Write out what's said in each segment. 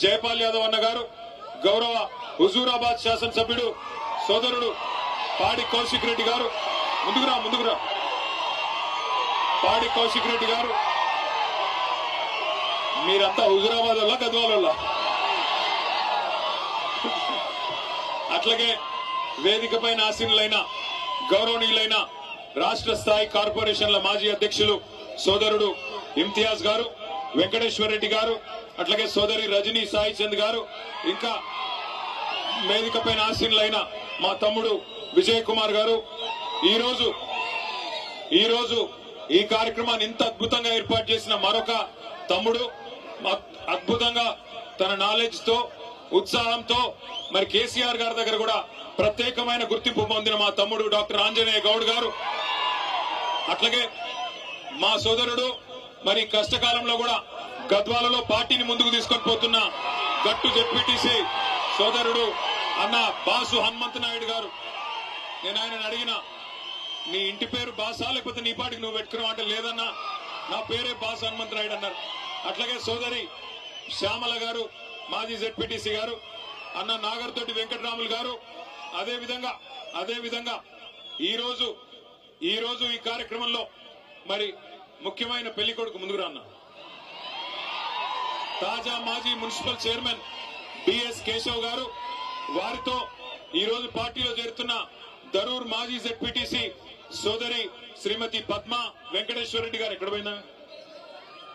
జయపాల్ యాదవ్ అన్న గారు గౌరవ హుజూరాబాద్ శాసనసభ్యుడు సోదరుడు పాడి కౌశిక్ రెడ్డి గారు. ముందుకురా ముందుకురా పాడి కౌశిక్ రెడ్డి గారు. మీరంతా హుజూరాబాద్ వల్ల గద్వాల అట్లాగే వేదిక పైన ఆసీనులైన గౌరవనీయులైన రాష్ట్ర స్థాయి కార్పొరేషన్ల మాజీ అధ్యక్షులు సోదరుడు ఇమ్తియాజ్ గారు. వెంకటేశ్వర రెడ్డి గారు అట్లాగే సోదరి రజనీ సాయి చంద్ గారు ఇంకా వేదిక పైన మా తమ్ముడు విజయ్ కుమార్ గారు. ఈరోజు ఈరోజు ఈ కార్యక్రమాన్ని ఇంత అద్భుతంగా ఏర్పాటు చేసిన మరొక తమ్ముడు అద్భుతంగా తన నాలెడ్జ్తో ఉత్సాహంతో మరి కేసీఆర్ గారి దగ్గర కూడా ప్రత్యేకమైన గుర్తింపు పొందిన మా తమ్ముడు డాక్టర్ ఆంజనేయ గౌడ్ గారు. అట్లాగే మా సోదరుడు మరి కష్టకాలంలో కూడా గద్వాలలో పార్టీని ముందుకు తీసుకొని పోతున్న గట్టు జెడ్పీటీసీ సోదరుడు అన్న బాసు హనుమంత్ నాయుడు గారు. నేను ఆయన అడిగిన నీ ఇంటి పేరు బాసా? లేకపోతే నీ పాటికి నువ్వు పెట్టుకున్నావు అంటే లేదన్నా? నా పేరే బాసు హనుమంత్ నాయుడు అన్నారు. అట్లాగే సోదరి శ్యామల గారు మాజీ జెడ్పీటీసీ గారు అన్న నాగర్తోటి వెంకటరాములు గారు అదే విధంగా అదే విధంగా ఈరోజు ఈరోజు ఈ కార్యక్రమంలో మరి ముఖ్యమైన పెళ్ళి కొడుకు ముందుకు రా తాజా మాజీ మున్సిపల్ చైర్మన్ బిఎస్ కేశవ్ గారు వారితో ఈ రోజు పార్టీలో చేరుతున్న దరూర్ మాజీ జెడ్పీటీసీ సోదరి శ్రీమతి పద్మ వెంకటేశ్వర రెడ్డి గారు ఎక్కడ పోయిందా?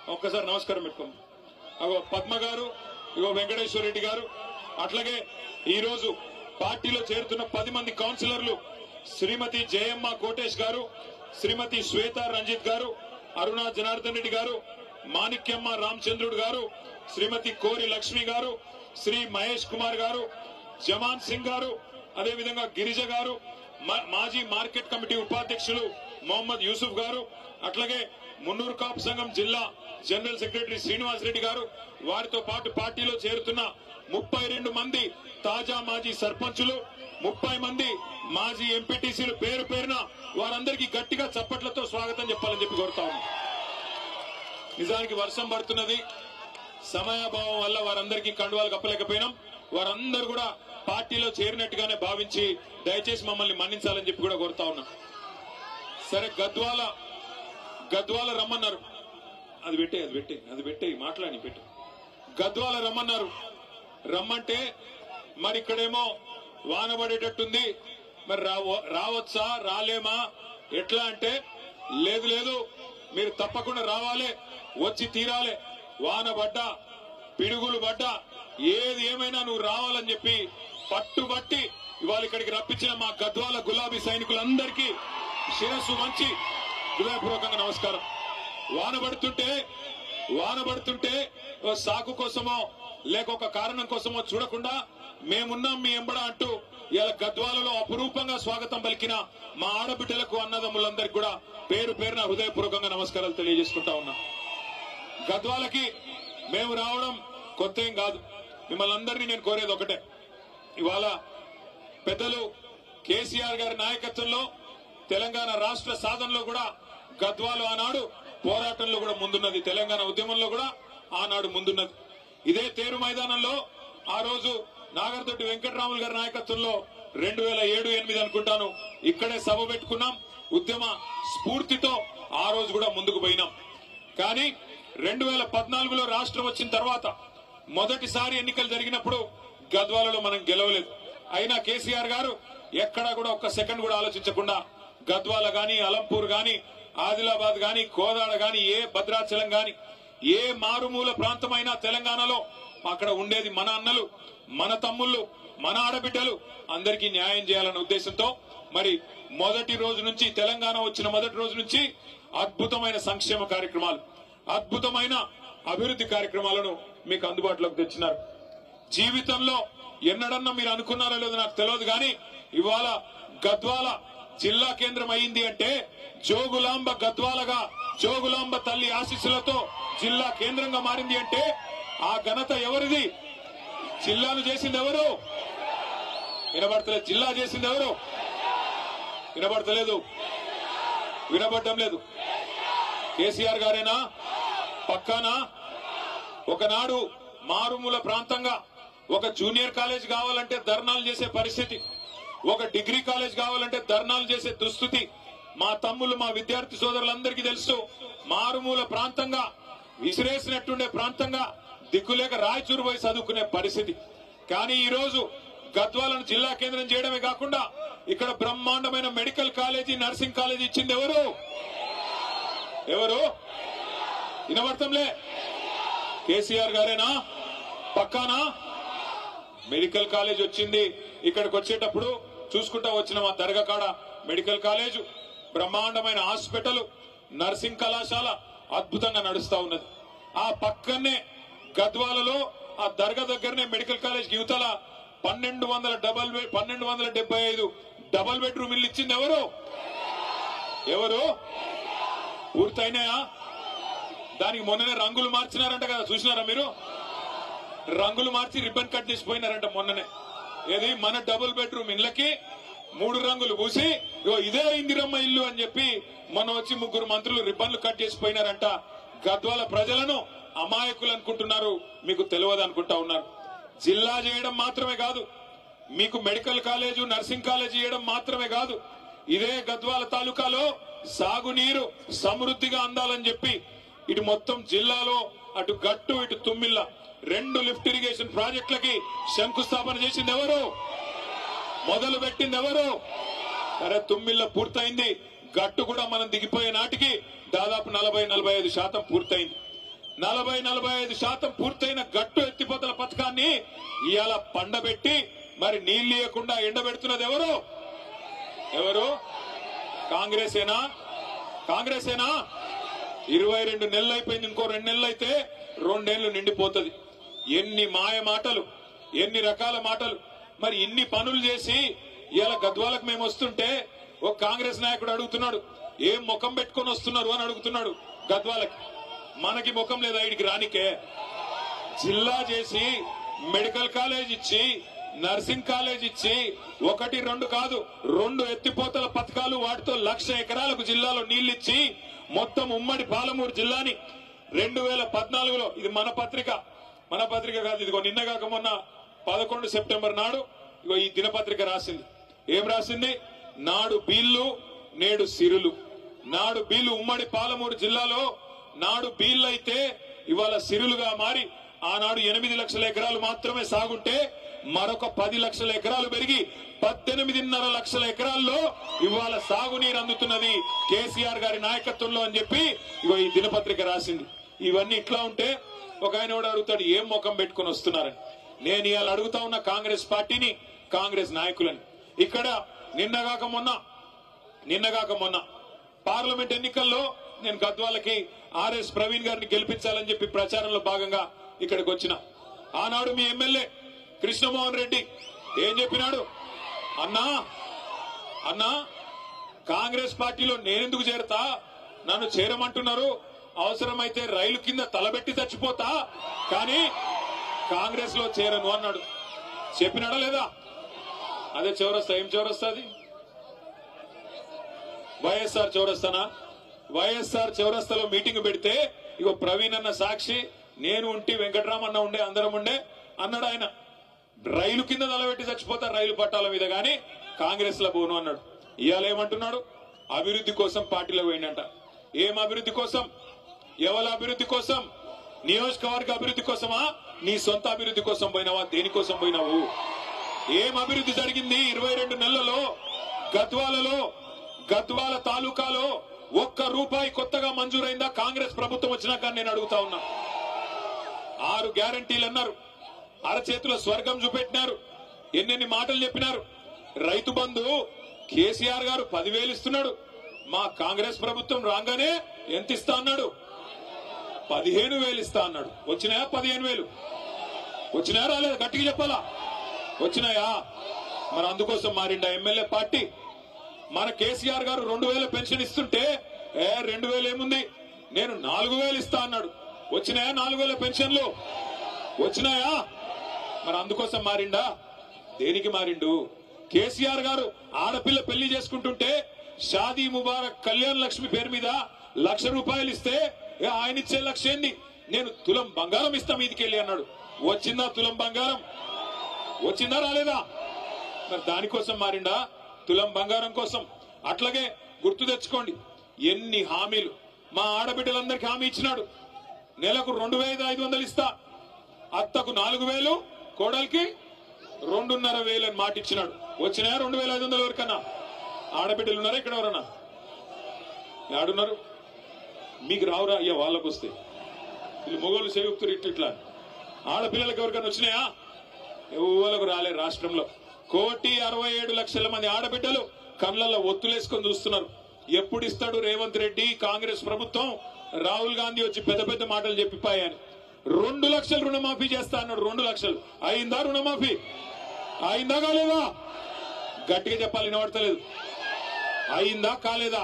ఒక్కసారి నమస్కారం పెట్టుకోండి. అగో పద్మ గారు ఇగో వెంకటేశ్వర రెడ్డి గారు అట్లాగే ఈ రోజు పార్టీలో చేరుతున్న పది మంది కౌన్సిలర్లు శ్రీమతి జయమ్మ కోటేష్ గారు శ్రీమతి శ్వేత రంజిత్ గారు అరుణ జనార్దన్ రెడ్డి గారు మాణిక్యమ్మ రామచంద్రుడు గారు శ్రీమతి కోరి లక్ష్మి గారు శ్రీ మహేష్ కుమార్ గారు జమాన్ సింగ్ గారు అదేవిధంగా గిరిజ గారు మా- మాజీ మార్కెట్ కమిటీ ఉపాధ్యక్షులు మొహమ్మద్ యూసుఫ్ గారు అట్లాగే మున్నూరు కాపు సంఘం జిల్లా జనరల్ సెక్రటరీ శ్రీనివాస్ రెడ్డి గారు వారితో పాటు పార్టీలో చేరుతున్న ముప్పై రెండు మంది తాజా మాజీ సర్పంచులు ముప్పై మంది మాజీ ఎంపీటీసీలు పేరు పేరున వారందరికీ గట్టిగా చప్పట్లతో స్వాగతం చెప్పాలని చెప్పి కోరుతా ఉన్నాం. నిజానికి వర్షం పడుతున్నది. సమయాభావం వల్ల వారందరికీ కండువాలు కప్పలేకపోయినాం. వారందరూ కూడా పార్టీలో చేరినట్టుగానే భావించి దయచేసి మమ్మల్ని మన్నించాలని చెప్పి కూడా కోరుతా ఉన్నాం. సరే గద్వాల గద్వాల రమ్మన్నారు. అది పెట్టే అది పెట్టే అది పెట్టే మాట్లాడి పెట్టు. గద్వాల రమ్మన్నారు. రమ్మంటే మరి ఇక్కడేమో వాన పడేటట్టుంది మరి రావ- రావచ్చా రాలేమా? ఎట్లా అంటే లేదు లేదు మీరు తప్పకుండా రావాలి వచ్చి తీరాలి. వాన పడ్డా పిడుగులు పడ్డా ఏది ఏమైనా నువ్వు రావాలని చెప్పి పట్టుబట్టి ఇవాళ ఇక్కడికి రప్పించిన మా గద్వాల గులాబీ సైనికులందరికీ శిరస్సు మంచి హృదయపూర్వకంగా నమస్కారం. వాన పడుతుంటే వాన పడుతుంటే సాకు కోసమో లేక ఒక కారణం కోసమో చూడకుండా మేమున్నాం మీ ఎంబడ అంటూ ఇలా గద్వాలలో అపురూపంగా స్వాగతం పలికిన మా ఆడబిడ్డలకు అన్నదమ్ములందరికీ కూడా పేరు పేరున హృదయపూర్వకంగా నమస్కారాలు తెలియజేసుకుంటా ఉన్నా. గద్వాలకి మేము రావడం కొత్త ఏం కాదు. మిమ్మల్ని అందరినీ నేను కోరేది ఒకటే. ఇవాళ పెద్దలు కేసీఆర్ గారి నాయకత్వంలో తెలంగాణ రాష్ట్ర సాధనలో కూడా గద్వాలు ఆనాడు పోరాటంలో కూడా ముందున్నది. తెలంగాణ ఉద్యమంలో కూడా ఆనాడు ముందున్నది. ఇదే తేరు మైదానంలో ఆ రోజు నాగర్దొడ్డి వెంకటరాములు గారి నాయకత్వంలో రెండు వేల ఏడు ఎనిమిది అనుకుంటాను. ఇక్కడే సభ పెట్టుకున్నాం. ఉద్యమ స్ఫూర్తితో ఆ రోజు కూడా ముందుకు పోయినాం. కానీ రెండు వేల పద్నాలుగులో రాష్ట్రం వచ్చిన తర్వాత మొదటిసారి ఎన్నికలు జరిగినప్పుడు గద్వాలలో మనం గెలవలేదు. అయినా కేసీఆర్ గారు ఎక్కడా కూడా ఒక్క సెకండ్ కూడా ఆలోచించకుండా గద్వాల గాని అలంపూర్ గాని ఆదిలాబాద్ గాని కోదాడ గాని ఏ భద్రాచలం గాని ఏ మారుమూల ప్రాంతమైనా తెలంగాణలో అక్కడ ఉండేది మన అన్నలు మన తమ్ముళ్ళు మన ఆడబిడ్డలు. అందరికీ న్యాయం చేయాలన్న ఉద్దేశంతో మరి మొదటి రోజు నుంచి తెలంగాణ వచ్చిన మొదటి రోజు నుంచి అద్భుతమైన సంక్షేమ కార్యక్రమాలు అద్భుతమైన అభివృద్ధి కార్యక్రమాలను మీకు అందుబాటులోకి తెచ్చినారు. జీవితంలో ఎన్నడన్నా మీరు అనుకున్నారో లేదో నాకు తెలియదు కానీ ఇవాళ గద్వాల జిల్లా కేంద్రం అయింది అంటే జోగులాంబ గద్వాలగా జోగులాంబ తల్లి ఆశీస్సులతో జిల్లా కేంద్రంగా మారింది అంటే ఆ ఘనత ఎవరిది? జిల్లాను చేసింది ఎవరు? వినబడతలేదు జిల్లా చేసింది ఎవరు? వినబడతలేదు. వినబడటం లేదు. కేసీఆర్ గారేనా? పక్కానా? ఒకనాడు మారుమూల ప్రాంతంగా ఒక జూనియర్ కాలేజ్ కావాలంటే ధర్నాలు చేసే పరిస్థితి ఒక డిగ్రీ కాలేజ్ కావాలంటే ధర్నాలు చేసే దుస్థితి మా తమ్ముళ్ళు మా విద్యార్థి సోదరులందరికీ తెలుసు. మారుమూల ప్రాంతంగా విసిరేసినట్టుండే ప్రాంతంగా దిక్కులేక రాయచూరు పోయి చదువుకునే పరిస్థితి. కానీ ఈరోజు గద్వాలను జిల్లా కేంద్రం చేయడమే కాకుండా ఇక్కడ బ్రహ్మాండమైన మెడికల్ కాలేజీ నర్సింగ్ కాలేజీ ఇచ్చింది ఎవరు? ఎవరు? వినబడతాంలే కేసీఆర్ గారేనా? పక్కానా? మెడికల్ కాలేజ్ వచ్చింది. ఇక్కడికి వచ్చేటప్పుడు చూసుకుంటా వచ్చిన మా దర్గా కాడ మెడికల్ కాలేజ్ బ్రహ్మాండమైన హాస్పిటల్ నర్సింగ్ కళాశాల అద్భుతంగా నడుస్తా ఉన్నది. ఆ పక్కనే గద్వాలలో ఆ దర్గా దగ్గరనే మెడికల్ కాలేజ్ యువతల పన్నెండు వందల డబల్ పన్నెండు వందల డెబ్బై ఐదు డబల్ బెడ్రూమ్ ఇల్లు ఇచ్చింది ఎవరు? ఎవరు? పూర్తయినాయా దానికి మొన్ననే రంగులు మార్చినారంట కదా చూసినారా మీరు? రంగులు మార్చి రిబ్బన్ కట్ చేసిపోయినారంట మొన్ననే. ఏది? మన డబుల్ బెడ్రూమ్ ఇళ్ళకి మూడు రంగులు పూసి ఇగో ఇదే ఇందిరమ్మ ఇల్లు అని చెప్పి మొన్న వచ్చి ముగ్గురు మంత్రులు రిబ్బన్లు కట్ చేసిపోయినారంట గద్వాల ప్రజలను. అమాయకులు అనుకుంటున్నారు మీకు తెలియదు అనుకుంటా ఉన్నారు. జిల్లా చేయడం మాత్రమే కాదు మీకు మెడికల్ కాలేజు నర్సింగ్ కాలేజ్ చేయడం మాత్రమే కాదు ఇదే గద్వాల తాలూకాలో సాగునీరు సమృద్ధిగా అందాలని చెప్పి ఇటు మొత్తం జిల్లాలో అటు గట్టు ఇటు తుమ్మిల్ల రెండు లిఫ్ట్ ఇరిగేషన్ ప్రాజెక్టులకి శంకుస్థాపన చేసింది ఎవరు? మొదలు పెట్టింది ఎవరు? అరే తుమ్మిల్ల పూర్తయింది గట్టు కూడా మనం దిగిపోయే నాటికి దాదాపు నలభై నలభై ఐదు శాతం పూర్తయింది. నలభై నలభై ఐదు శాతం పూర్తయిన గట్టు ఎత్తిపోతల పథకాన్ని ఇవాళ పండబెట్టి మరి నీళ్ళు ఇవ్వకుండా ఎండబెడుతున్నది ఎవరు? ఎవరు? కాంగ్రెసేనా? కాంగ్రెసేనా? ఇరవై రెండు నెలలు అయిపోయింది ఇంకో రెండు నెలలు అయితే రెండేళ్ళు నిండిపోతుంది. ఎన్ని మాయ మాటలు ఎన్ని రకాల మాటలు. మరి ఇన్ని పనులు చేసి ఇలా గద్వాలకు మేము వస్తుంటే ఒక కాంగ్రెస్ నాయకుడు అడుగుతున్నాడు ఏం ముఖం పెట్టుకొని వస్తున్నారు? అని అడుగుతున్నాడు గద్వాలకి. మనకి ముఖం లేదా ఇడికి రానికే. జిల్లా చేసి మెడికల్ కాలేజ్ ఇచ్చి నర్సింగ్ కాలేజ్ ఇచ్చి ఒకటి రెండు కాదు రెండు ఎత్తిపోతల పథకాలు వాటితో లక్ష ఎకరాలకు జిల్లాలో నీళ్ళిచ్చి మొత్తం ఉమ్మడి పాలమూరు జిల్లాని రెండు వేల పద్నాలుగులో ఇది మన పత్రిక. మన పత్రిక కాదు ఇదిగో నిన్న కాక మొన్న పదకొండు సెప్టెంబర్ నాడు ఇగో ఈ దినపత్రిక రాసింది. ఏం రాసింది? నాడు బీళ్ళు నేడు సిరులు. నాడు బీళ్ళు ఉమ్మడి పాలమూరు జిల్లాలో నాడు బీళ్ళు అయితే ఇవాళ సిరులుగా మారి ఆనాడు ఎనిమిది లక్షల ఎకరాలు మాత్రమే సాగుంటే మరొక పది లక్షల ఎకరాలు పెరిగి పద్దెనిమిదిన్నర లక్షల ఎకరాల్లో ఇవాళ సాగునీరు అందుతున్నది కేసీఆర్ గారి నాయకత్వంలో అని చెప్పి ఇగో ఈ దినపత్రిక రాసింది. ఇవన్నీ ఇట్లా ఉంటే ఒక ఆయన కూడా అడుగుతాడు ఏం ముఖం పెట్టుకుని వస్తున్నారని? నేను ఇవాళ అడుగుతా ఉన్న కాంగ్రెస్ పార్టీని కాంగ్రెస్ నాయకులని. ఇక్కడ నిన్నగాక మొన్న నిన్నగాక మొన్న పార్లమెంట్ ఎన్నికల్లో నేను గద్వాలకి ఆర్ఎస్ ప్రవీణ్ గారిని గెలిపించాలని చెప్పి ప్రచారంలో భాగంగా ఇక్కడికి వచ్చిన. ఆనాడు మీ ఎమ్మెల్యే కృష్ణమోహన్ రెడ్డి ఏం చెప్పినాడు? అన్నా అన్నా కాంగ్రెస్ పార్టీలో నేనెందుకు చేరతా? నన్ను చేరమంటున్నారు. అవసరమైతే రైలు కింద తలబెట్టి చచ్చిపోతా. కానీ కాంగ్రెస్లో చేరను అన్నాడు. చెప్పినాడా లేదా? అదే చౌరస్తా. ఏం చౌరస్తా అది? వైఎస్ఆర్ చౌరస్తానా? వైఎస్ఆర్ చౌరస్తాలో మీటింగ్ పెడితే ఇగో ప్రవీణ్ అన్న సాక్షి నేను ఉంటి వెంకటరామన్న ఉండే అందరం ఉండే అన్నాడు ఆయన. రైలు కింద తలబెట్టి చచ్చిపోతారు రైలు పట్టాల మీద కానీ కాంగ్రెస్లో పోను అన్నాడు. ఇవాళ ఏమంటున్నాడు? అభివృద్ధి కోసం పార్టీలో పోయిందంట ఏం అభివృద్ధి కోసం? ఎవరి అభివృద్ధి కోసం? నియోజకవర్గ అభివృద్ధి కోసమా? నీ సొంత అభివృద్ధి కోసం పోయినావా? దేనికోసం పోయినావు? ఏం అభివృద్ధి జరిగింది? ఇరవై రెండు నెలలలో గద్వాలలో గద్వాల తాలూకాలో ఒక్క రూపాయి కొత్తగా మంజూరైందా? కాంగ్రెస్ ప్రభుత్వం వచ్చినాక నేను అడుగుతా ఉన్నా. ఆరు గ్యారంటీలు అన్నారు. అరచేతిలో స్వర్గం చూపెట్టినారు. ఎన్నెన్ని మాటలు చెప్పినారు. రైతు బంధు కేసీఆర్ గారు పదివేలు ఇస్తున్నాడు. మా కాంగ్రెస్ ప్రభుత్వం రాగానే ఎంత ఇస్తా అన్నాడు? పదిహేను వేలు ఇస్తా అన్నాడు. వచ్చినాయా? పదిహేను వేలు. వచ్చినాయా? రాలేదు? గట్టిగా చెప్పాలా? వచ్చినాయా? మరి అందుకోసం మారిండా ఎమ్మెల్యే పార్టీ? మన కేసీఆర్ గారు రెండు వేల పెన్షన్ ఇస్తుంటే ఏ రెండు వేలు ఏముంది? నేను నాలుగు వేలు ఇస్తా అన్నాడు. వచ్చినాయా నాలుగు వేల పెన్షన్లు? వచ్చినాయా? మరి అందుకోసం మారిండా? దేనికి మారిండు? కేసీఆర్ గారు ఆడపిల్ల పెళ్ళి చేసుకుంటుంటే షాదీ ముబారక్ కళ్యాణ్ లక్ష్మి పేరు మీద లక్ష రూపాయలు ఇస్తే ఆయన ఇచ్చే లక్ష ఏంది? నేను తులం బంగారం ఇస్తా మీదికెళ్ళి అన్నాడు. వచ్చిందా తులం బంగారం? వచ్చిందా రాలేదా? మరి దానికోసం మారిండా? తులం బంగారం కోసం. అట్లాగే గుర్తు తెచ్చుకోండి ఎన్ని హామీలు. మా ఆడబిడ్డలందరికీ హామీ ఇచ్చినాడు. నెలకు రెండు వేల ఐదు వందలు ఇస్తా. అత్తకు నాలుగు వేలు కోడలికి రెండున్నర వేలు అని మాట ఇచ్చినాడు. వచ్చినాయా రెండు వేల ఐదు వందల వరకన్నా ఆడబిడ్డలు ఉన్నారా ఇక్కడ ఎవరన్నా? ఆడున్నారు. మీకు రావురా అయ్యా వాళ్ళకు వస్తే. వీళ్ళు మొగోళ్ళు చేయుక్తురు ఇట్లా ఇట్లా. ఆడపిల్లలకు ఎవరికైనా వచ్చినాయా? ఎవరికి రాలే రాష్ట్రంలో. కోటి అరవై ఏడు లక్షల మంది ఆడబిడ్డలు కళ్ళల్లో ఒత్తులేసుకొని చూస్తున్నారు. ఎప్పుడు ఇస్తాడు రేవంత్ రెడ్డి? కాంగ్రెస్ ప్రభుత్వం రాహుల్ గాంధీ వచ్చి పెద్ద పెద్ద మాటలు చెప్పిపోయాని. రెండు లక్షలు రుణమాఫీ చేస్తా అన్నాడు. రెండు లక్షలు. అయిందా రుణమాఫీ? అయిందా కాలేదా? గట్టిగా చెప్పాలి వినబడతలేదు అయిందా కాలేదా?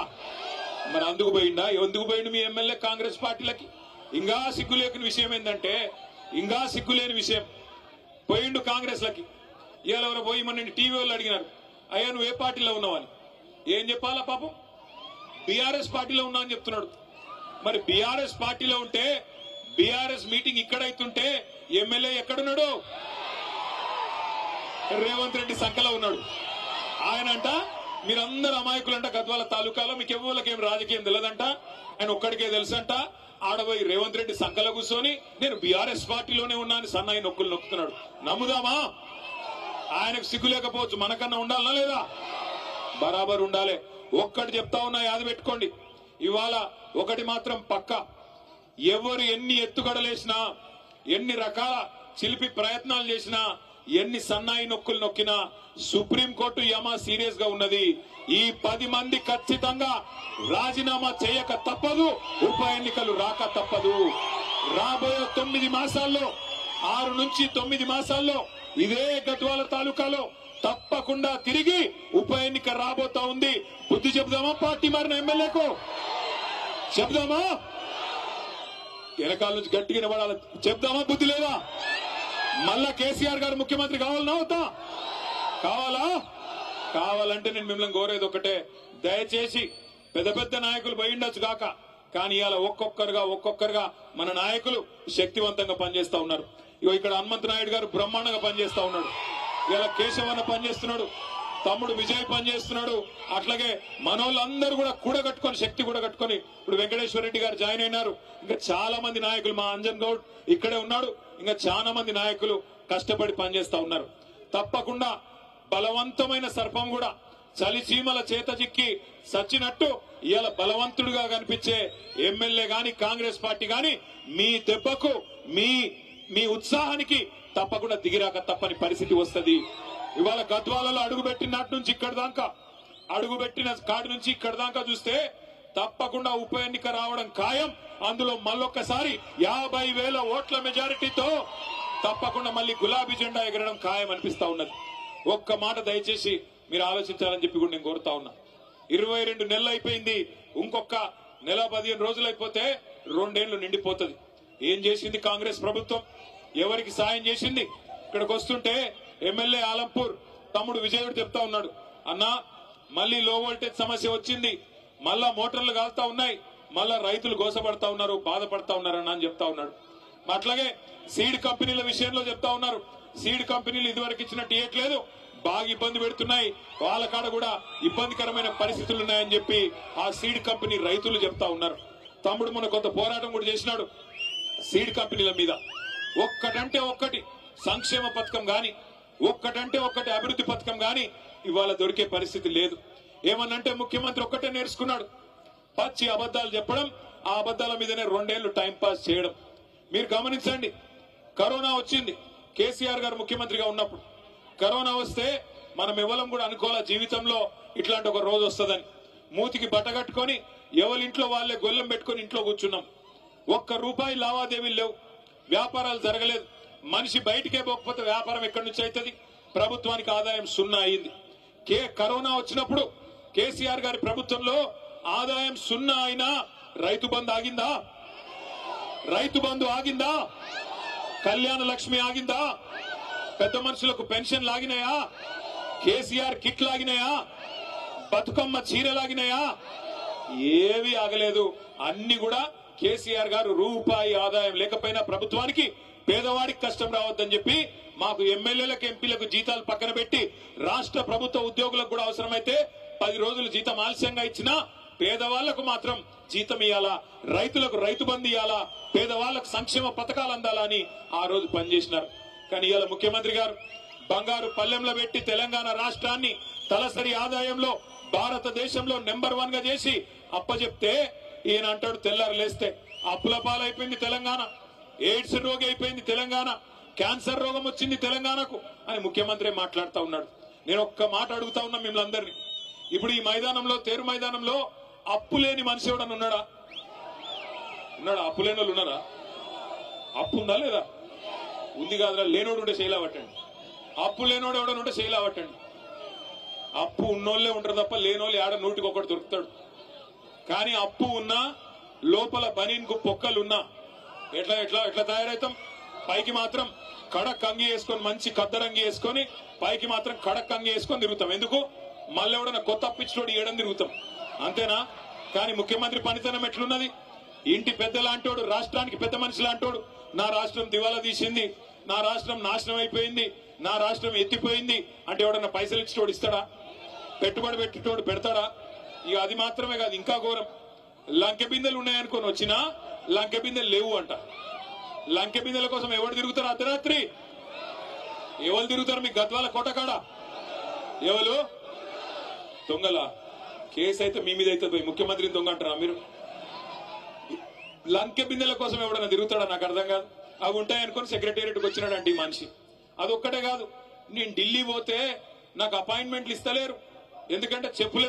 మరి అందుకు పోయిందా ఎందుకు పోయిండు మీ ఎమ్మెల్యే కాంగ్రెస్ పార్టీలకి? ఇంకా సిగ్గులేని విషయం ఏంటంటే ఇంకా సిగ్గులేని విషయం. పోయిండు కాంగ్రెస్లకి. ఇవాళ ఎవరో పోయి మన టీవీ వాళ్ళు అడిగినారు. అయ్యా నువ్వు ఏ పార్టీలో ఉన్నావని ఏం చెప్పాలా పాపం? బీఆర్ఎస్ పార్టీలో ఉన్నా అని చెప్తున్నాడు. మరి బీఆర్ఎస్ పార్టీలో ఉంటే బీఆర్ఎస్ మీటింగ్ ఇక్కడైతుంటే ఎమ్మెల్యే ఎక్కడున్నాడు? రేవంత్ రెడ్డి సంఖలో ఉన్నాడు. ఆయన అంట మీరందరూ అమాయకులంట గద్వాల తాలూకాలో మీకు ఎవరికి ఏం రాజకీయం తెలియదంట ఆయన ఒక్కడికే తెలుసంట ఆడబోయి రేవంత్ రెడ్డి సంఖలో కూర్చొని నేను బీఆర్ఎస్ పార్టీలోనే ఉన్నాను సన్నాయి నొక్కులు నొక్కుతున్నాడు. నమ్ముదామా? ఆయనకు సిగ్గు లేకపోవచ్చు. మనకన్నా ఉండాలనా లేదా? బరాబర్ ఉండాలి. ఒక్కటి చెప్తా ఉన్నా యాద పెట్టుకోండి. ఇవాళ ఒకటి మాత్రం పక్క. ఎవరు ఎన్ని ఎత్తుగడలేసినా ఎన్ని రకాల చిలిపి ప్రయత్నాలు చేసినా ఎన్ని సన్నాయి నొక్కులు నొక్కినా సుప్రీంకోర్టు యమా సీరియస్గా ఉన్నది. ఈ పది మంది ఖచ్చితంగా రాజీనామా చేయక తప్పదు ఉప ఎన్నికలు రాక తప్పదు. రాబోయే తొమ్మిది మాసాల్లో ఆరు నుంచి తొమ్మిది మాసాల్లో ఇదే గద్వాల తాలూకాలో తప్పకుండా తిరిగి ఉప ఎన్నిక రాబోతా ఉంది. బుద్ధి చెబుదామా? పార్టీ మారిన ఎమ్మెల్యేకు? చెప్దామా వెనకాల నుంచి గట్టిగా నిలబడాలి. చెప్దామా బుద్ధి లేదా? మళ్ళా కేసీఆర్ గారు ముఖ్యమంత్రి కావాలన్నా అవుతా కావాలా? కావాలంటే నేను మిమ్మల్ని కోరేది ఒకటే దయచేసి పెద్ద పెద్ద నాయకులు పోయిండొచ్చు కాక. కానీ ఇలా ఒక్కొక్కరుగా ఒక్కొక్కరుగా మన నాయకులు శక్తివంతంగా పనిచేస్తా ఉన్నారు. ఇగో ఇక్కడ హనుమంత్ నాయుడు గారు బ్రహ్మాండంగా పనిచేస్తా ఉన్నాడు. ఇలా కేశవన్న పనిచేస్తున్నాడు. తమ్ముడు విజయ్ పనిచేస్తున్నాడు. అట్లాగే మనోళ్ళందరూ కూడా కూడగట్టుకొని శక్తి కూడగట్టుకొని ఇప్పుడు వెంకటేశ్వర రెడ్డి గారు జాయిన్ అయినారు. ఇంకా చాలా మంది నాయకులు మా అంజన్ గౌడ్ ఇక్కడే ఉన్నాడు. ఇంకా చాలా మంది నాయకులు కష్టపడి పనిచేస్తా ఉన్నారు. తప్పకుండా బలవంతమైన సర్పం కూడా చలి చీమల చేత చిక్కి సచ్చినట్టు ఇవాళ బలవంతుడుగా కనిపించే ఎమ్మెల్యే గాని కాంగ్రెస్ పార్టీ గాని మీ దెబ్బకు మీ మీ ఉత్సాహానికి తప్పకుండా దిగిరాక తప్పని పరిస్థితి వస్తుంది. ఇవాళ గద్వాలలో అడుగు పెట్టినట్టు నుంచి ఇక్కడ దాకా అడుగు పెట్టిన కాడి నుంచి ఇక్కడ దాకా చూస్తే తప్పకుండా ఉప ఎన్నిక రావడం ఖాయం. అందులో మళ్ళొక్కసారి యాభై వేల ఓట్ల మెజారిటీతో తప్పకుండా మళ్ళీ గులాబీ జెండా ఎగరడం ఖాయం అనిపిస్తా ఉన్నది. ఒక్క మాట దయచేసి మీరు ఆలోచించాలని చెప్పి కూడా నేను కోరుతా ఉన్నా. ఇరవై రెండు నెలలు అయిపోయింది. ఇంకొక నెల పదిహేను రోజులు అయిపోతే రెండేళ్ళు నిండిపోతుంది. ఏం చేసింది కాంగ్రెస్ ప్రభుత్వం? ఎవరికి సాయం చేసింది? ఇక్కడికి వస్తుంటే ఎమ్మెల్యే ఆలంపూర్ తమ్ముడు విజయుడు చెప్తా ఉన్నాడు. అన్నా మళ్ళీ లో వోల్టేజ్ సమస్య వచ్చింది. మళ్ళా మోటార్లు కాలుతా ఉన్నాయి. మళ్ళా రైతులు గోసపడతా ఉన్నారు బాధపడతా ఉన్నారు అని చెప్తా ఉన్నాడు. అట్లాగే సీడ్ కంపెనీల విషయంలో చెప్తా ఉన్నారు. సీడ్ కంపెనీలు ఇదివరకు ఇచ్చినట్టు ఇవ్వట్లేదు బాగా ఇబ్బంది పెడుతున్నాయి. వాళ్ళ కాడ కూడా ఇబ్బందికరమైన పరిస్థితులు ఉన్నాయని చెప్పి ఆ సీడ్ కంపెనీ రైతులు చెప్తా ఉన్నారు. తమ్ముడు మొన్న కొంత పోరాటం కూడా చేసినాడు. సీడ్ కంపెనీల మీద. ఒక్కటంటే ఒక్కటి సంక్షేమ పథకం కానీ ఒక్కటంటే ఒక్కటి అభివృద్ధి పథకం కానీ ఇవాళ దొరికే పరిస్థితి లేదు. ఏమన్నంటే ముఖ్యమంత్రి ఒక్కటే నేర్చుకున్నాడు. పచ్చి అబద్ధాలు చెప్పడం ఆ అబద్ధాల మీదనే రెండేళ్ళు టైంపాస్ చేయడం. మీరు గమనించండి కరోనా వచ్చింది కేసీఆర్ గారు ముఖ్యమంత్రిగా ఉన్నప్పుడు. కరోనా వస్తే మనం ఇవ్వలం కూడా అనుకోలే జీవితంలో ఇట్లాంటి ఒక రోజు వస్తుందని. మూతికి బట్ట కట్టుకొని ఎవరింట్లో వాళ్ళే గొల్లెం పెట్టుకొని ఇంట్లో కూర్చున్నాం. ఒక్క రూపాయి లావాదేవీలు లేవు. వ్యాపారాలు జరగలేదు. మనిషి బయటికే పోకపోతే వ్యాపారం ఎక్కడి నుంచి అవుతుంది? ప్రభుత్వానికి ఆదాయం సున్నా అయింది. కే కరోనా వచ్చినప్పుడు కేసీఆర్ గారి ప్రభుత్వంలో ఆదాయం సున్నా అయినా రైతు బంధు ఆగిందా? రైతు బంధు ఆగిందా? కళ్యాణ లక్ష్మి ఆగిందా? పెద్ద మనుషులకు పెన్షన్ లాగినాయా? కేసీఆర్ కిట్ లాగినాయా? బతుకమ్మ చీర లాగినాయా? ఏవి ఆగలేదు. అన్ని కూడా కేసీఆర్ గారు రూపాయి ఆదాయం లేకపోయినా ప్రభుత్వానికి పేదవాడికి కష్టం రావద్దని చెప్పి మాకు ఎమ్మెల్యేలకు ఎంపీలకు జీతాలు పక్కన పెట్టి రాష్ట్ర ప్రభుత్వ ఉద్యోగులకు కూడా అవసరమైతే పది రోజులు జీతం ఆలస్యంగా ఇచ్చినా పేదవాళ్ళకు మాత్రం జీతం ఇవ్వాలా రైతులకు రైతు బంధు ఇవ్వాలా పేదవాళ్ళకు సంక్షేమ పథకాలు అందాలా అని ఆ రోజు పనిచేసినారు. కానీ ఇవాళ ముఖ్యమంత్రి గారు బంగారు పల్లెంలో పెట్టి తెలంగాణ రాష్ట్రాన్ని తలసరి ఆదాయంలో భారతదేశంలో నెంబర్ వన్గా చేసి అప్పచెప్తే ఈయన అంటాడు తెల్లారు లేస్తే అప్పుల పాలైపోయింది తెలంగాణ. ఎయిడ్స్ రోగి అయిపోయింది తెలంగాణ. క్యాన్సర్ రోగం వచ్చింది తెలంగాణకు అని ముఖ్యమంత్రి మాట్లాడుతూ ఉన్నాడు. నేను ఒక్క మాట అడుగుతా ఉన్నా మిమ్మల్ని అందరినీ. ఇప్పుడు ఈ మైదానంలో తేరు మైదానంలో అప్పు లేని మనిషి ఎవడని ఉన్నాడా? ఉన్నాడా? అప్పు లేని వాళ్ళు ఉన్నారా? అప్పు ఉందా లేదా? ఉంది కాదురా లేనోడు ఉంటే శైలా పట్టండి. అప్పు లేనోడు ఎవడని ఉంటే శైలా పట్టండి. అప్పు ఉన్నోళ్ళే ఉంటారు తప్ప లేనోళ్ళు ఆడ నూటికి ఒకటి దొరుకుతాడు. కానీ అప్పు ఉన్నా లోపల బనీన్కు పొక్కలు ఉన్నా ఎట్లా ఎట్లా ఎట్లా తయారవుతాం పైకి మాత్రం కడక్ అంగి వేసుకొని మంచి కద్దరంగి వేసుకొని పైకి మాత్రం కడక్ అంగి వేసుకొని తిరుగుతాం. ఎందుకు? మళ్ళీ ఎవడన్నా కొత్త అప్పించోడు ఏడం తిరుగుతాం. అంతేనా? కానీ ముఖ్యమంత్రి పనితనం ఎట్లున్నది? ఇంటి పెద్ద లాంటోడు రాష్ట్రానికి పెద్ద మనిషి లాంటోడు నా రాష్ట్రం దివాలా తీసింది నా రాష్ట్రం నాశనం అయిపోయింది నా రాష్ట్రం ఎత్తిపోయింది అంటే ఎవడన్నా పైసలు ఇచ్చేటోడు ఇస్తాడా? పెట్టుబడి పెట్టేటోడు పెడతాడా? ఇక అది మాత్రమే కాదు ఇంకా ఘోరం. లంకె బిందెలు ఉన్నాయనుకొని వచ్చినా లంకె బిందెలు లేవు అంట. లంకె బిందెల కోసం ఎవరు తిరుగుతారు? అర్ధరాత్రి. ఎవరు తిరుగుతారు? మీ గద్వాల కోటకాడ. ఎవరు? దొంగల. కేసు అయితే మీ మీద అయితే పోయి ముఖ్యమంత్రిని దొంగ అంటారా మీరు? లంకె బిందెల కోసం ఎవడన్నా తిరుగుతాడా? నాకు అర్థం కాదు. అవి ఉంటాయనుకొని సెక్రటేరియట్కి వచ్చినాడంటే ఈ మనిషి. అదొక్కటే కాదు నేను ఢిల్లీ పోతే నాకు అపాయింట్మెంట్లు ఇస్తలేరు. ఎందుకంటే చెప్పులే